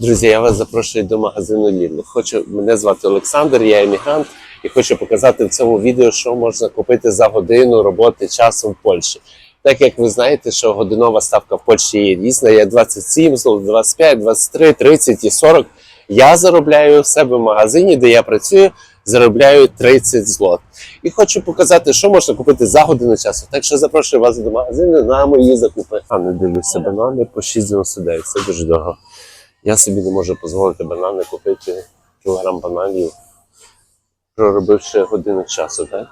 Друзі, я вас запрошую до магазину Lidl. Хочу мене звати Олександр, я емігрант і хочу показати в цьому відео, що можна купити за годину роботи часу в Польщі. Так як ви знаєте, що годинова ставка в Польщі є різна, є 27 злот, 25, 23, 30 і 40. Я заробляю у себе в магазині, де я працюю, заробляю 30 злот. І хочу показати, що можна купити за годину часу. Так що запрошую вас до магазину на мої закупи. А не дивлюся банани по 6,99. Це дуже дорого. Я собі не можу дозволити банани купити кілограм бананів, проробивши годину часу, так?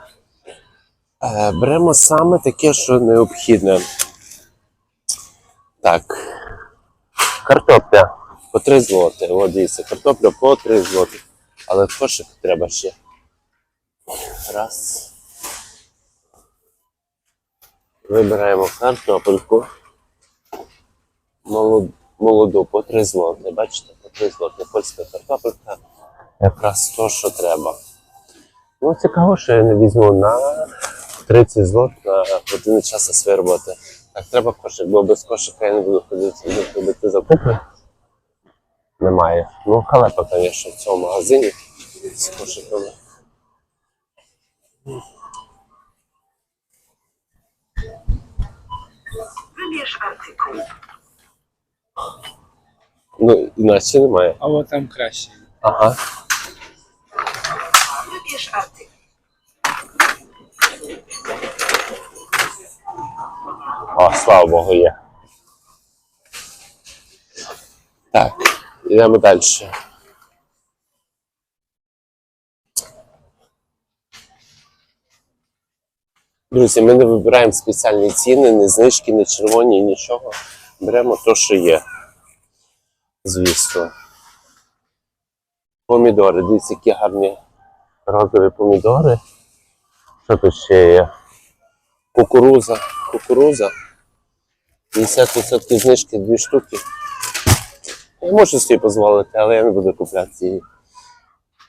Е, беремо саме таке, що необхідне. Так. Картопля по 3 злоти. От дивіться, картопля по 3 злоти. Але кошик треба ще. Раз. Вибираємо картопельку. Молоду, молоду по 3 злоти. Бачите, по 3 злоти. Польська картопелька. Якраз то, що треба. Ну, цікаво, що я не візьму на 30 злот на годину часу своєї роботи. Так, треба кошик, бо без кошика я не буду ходити не ходити закупи. Немає. Ну, халепа, звісно, в цьому магазині з кошиками. Wybierz artykuł. Ну, іначе немає. Або там краще. Ага. Wybierz artykuł. О, слава Богу, є. Так, йдемо далі. Друзі, ми не вибираємо спеціальні ціни, не знижки, не червоні, нічого. Беремо те, що є. Звісно. Помідори. Дивіться, які гарні розові помідори. Що тут ще є? Кукуруза. Кукуруза. 50% знижки, дві штуки. Я можу собі дозволити, але я не буду купляти її.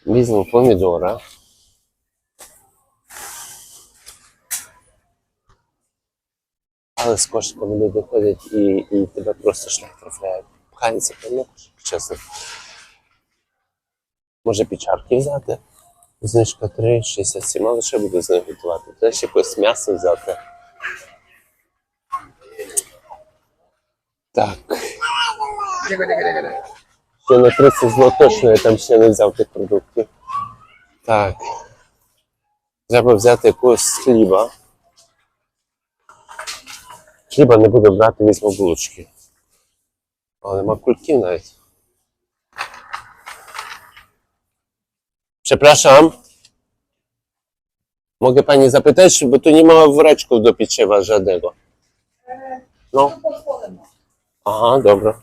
Візьму помідора. Але з кошиками люди ходять і, і тебе просто шлях трафляють. Пхається прямо кошик, чесно. Може печарки взяти. Знижка 3,67, але ще буду з нею готувати. Треба ще якось м'ясо взяти. Так. Ще на 30 злот точно я там ще не взяв тих продуктів. Так. Треба взяти якогось хліба. Хліба не буду брати, візьму булочки. Але нема кульків навіть. Przepraszam. Mogę pani zapytać, bo tu nie ma woreczków do pieczywa żadnego. No. Aha, dobra.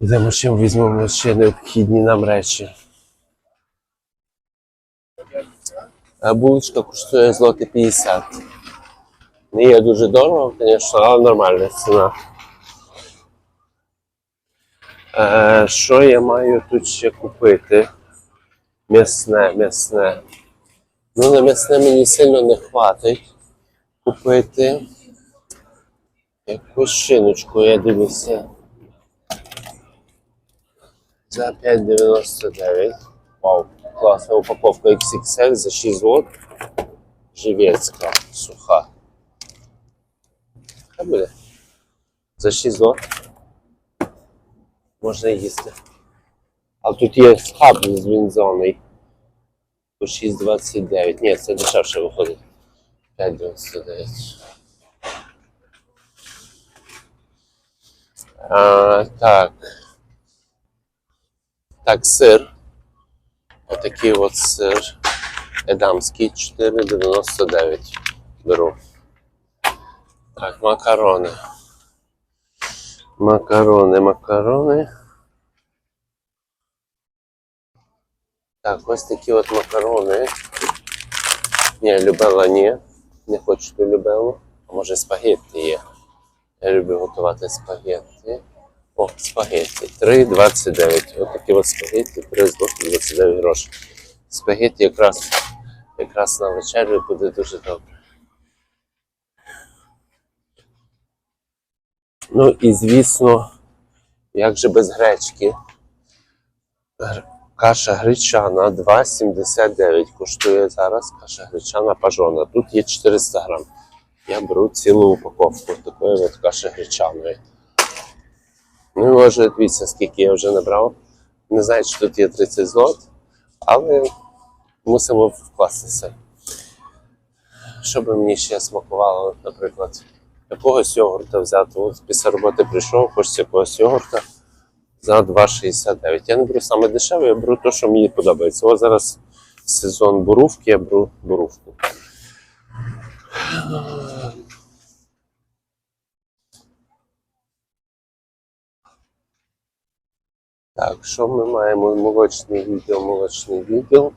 Йдемо ще візьмемо ще необхідні нам речі. А булочка коштує злоти 50. Не є дуже дорого, звісно, але нормальна ціна. Е, що я маю тут ще купити? М'ясне, м'ясне. Ну, на м'ясне мені сильно не хватить купити. Якусь шиночку, я дивлюся. За 5,99. Вау, класна упаковка XXL за 6 злот. Живецька, суха. Хай буде. За 6 злот. Можна їсти. А тут є хаб звінзоний. По 6,29. Ні, це дешевше виходить. 5,99. А, так. Так, сир. Отакий от сир. Едамський 4,99 беру. Так, макарони. Макарони, макарони. Так, ось такі от макарони. Ні, любела ні. Не хочу любелу. А може спагетті є. Я люблю готувати спагетті. О, спагетті. 3,29. От такі от спагетті, 3 злоти 29 грошей. Спагетті якраз, якраз на вечерю буде дуже добре. Ну і звісно, як же без гречки. Каша гречана 2,79 коштує зараз. Каша гречана пажона. Тут є 400 грам. Я беру цілу упаковку такої от каші гречаної. Ну, і може, дивіться, скільки я вже набрав. Не знаю, чи тут є 30 злот, але мусимо вкластися. Що би мені ще смакувало, наприклад, якогось йогурта взяти. От після роботи прийшов, хочеться якогось йогурта за 2,69. Я не беру саме дешеве, я беру те, що мені подобається. Ось зараз сезон бурувки, я беру бурувку. Так, що ми маємо? Молочний відділ, молочний відділ.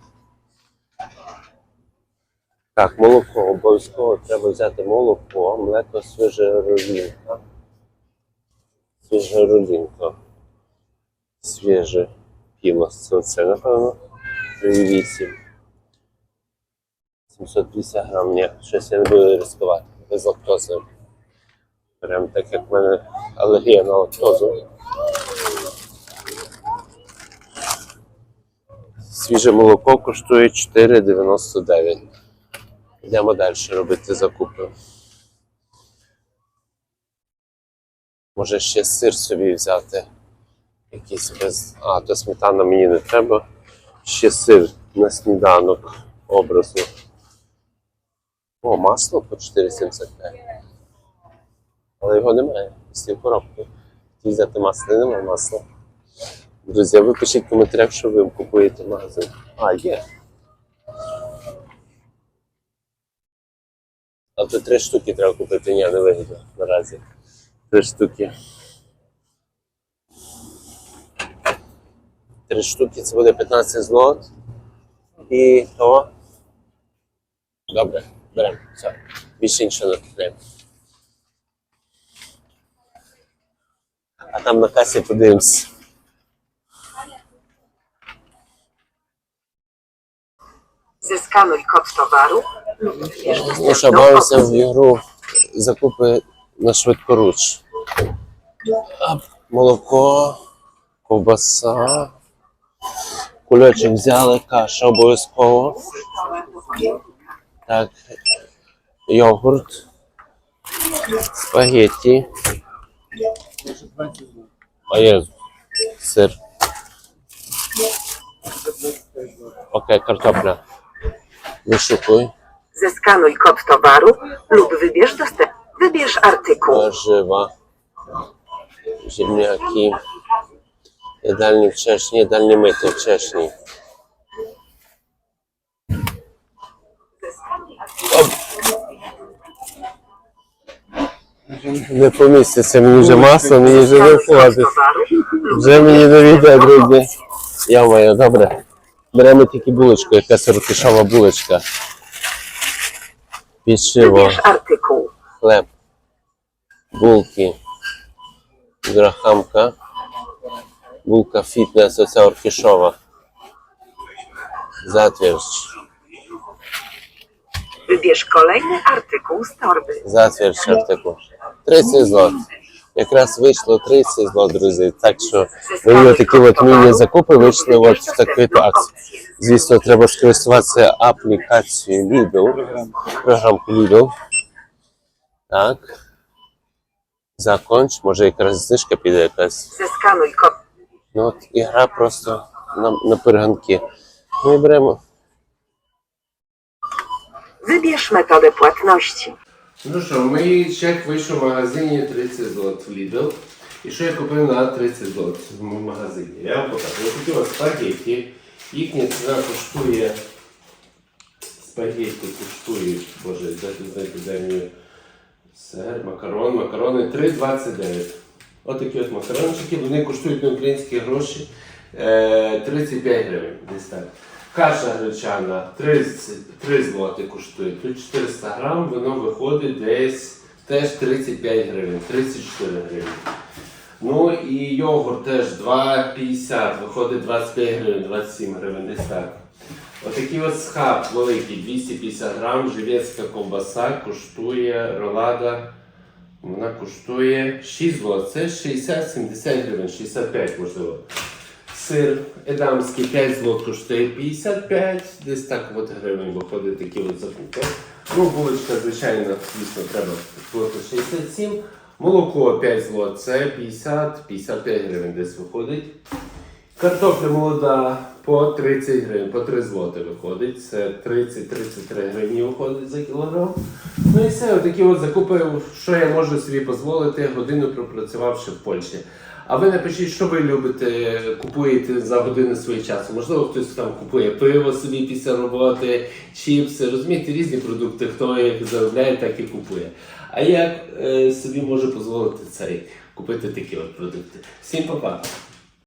Так, молоко. Обов'язково треба взяти молоко, млеко свіже рулінка. Свіже пілос. Це, напевно. 3,8. 750 грам. Ні, щось я не буду ризикувати. Без лактози. Прям так як в мене алергія на лактозу. Свіже молоко коштує 4,99. Йдемо далі робити закупи. Може ще сир собі взяти. Якийсь без. А, то сметана мені не треба. Ще сир на сніданок образу. О, масло по 4,75. Але його немає. Після коробки. Взяти масло, немає масла. Друзі, ви пишіть в коментарях, що ви купуєте магазин. А, є. А то три штуки треба купити, ні, не вигідно наразі. Три штуки. Три штуки це буде 15 злот. І то. Добре, беремо. Все. Більше нічого не купуємо. А там на касі подивимось. Zeskanuj kod towaru lub w ігру закупи на швидкоруч. Молоко, ковбаса, кульочок взяли, каша обов'язково. Так, йогурт, спагетті. А сир. Окей, картопля. Вишукуй. Zeskanuj kod towaru lub wybierz dostęp. Wybierz artykuł. warzywa, ziemniaki, jadalnie wcześniej, jadalnie myte wcześniej. Не поміститься мені вже масло, мені вже Zeskanuj kod виходить. towaru lub Вже мені не відео, друзі. Я моя, добре. Беремо тільки булочку, якась рукішова булочка. Artykuł. хлеб, булки, грахамка, булка фітнес, оця оркішова, затвірч, Wybierz kolejny artykuł z torby. затвірч артику. 30 злот. Якраз вийшло 30 злот, друзі. Так що мої такі от міні-закупи вийшли от в таку акцію. Звісно, треба скористуватися аплікацією Lidl, програмку Lidl. Так. Законч, може якраз знижка піде якась. Ну от ігра просто на, на перегонки. Ми беремо. Wybierz metodę płatności. Ну що, мій чек вийшов в магазині 30 злот в Lidl. І що я купив на 30 злот в магазині? Я вам покажу. Я купив спагетті. Їхня ціна коштує. Спагетті коштує, боже, тут знайти де мені сир, макарон, макарони 3,29. Отакі от макарончики, вони коштують на українські гроші е, 35 гривень. Десь так. Каша гречана 30, 3 злоти коштує. Тут 400 грам, воно виходить десь теж 35 гривень, 34 гривень. Ну і йогурт теж 2,50, виходить 25 гривень, 27 гривень, десь так. Отакий от схаб великий, 250 грам, живецька ковбаса коштує ролада. Вона коштує 6 злот. Це 60-70 гривень, 65 можливо. Сир едамський 5 злот коштує 55, десь так от гривень виходить такі от закупи. Ну, булочка, звичайно, звісно, треба злото 67. Молоко 5 злот, це 50-55 гривень десь виходить. Картопля молода по 30 гривень, по 3 злоти виходить. Це 30-33 гривні виходить за кілограм. Ну і все, отакі от закупи, що я можу собі дозволити, годину пропрацювавши в Польщі. А ви напишіть, що ви любите, купуєте за годину свого часу. Можливо, хтось там купує пиво собі після роботи, чіпси, розумієте, різні продукти, хто як заробляє, так і купує. А я е, собі можу дозволити цей купити такі от продукти. Всім па-па!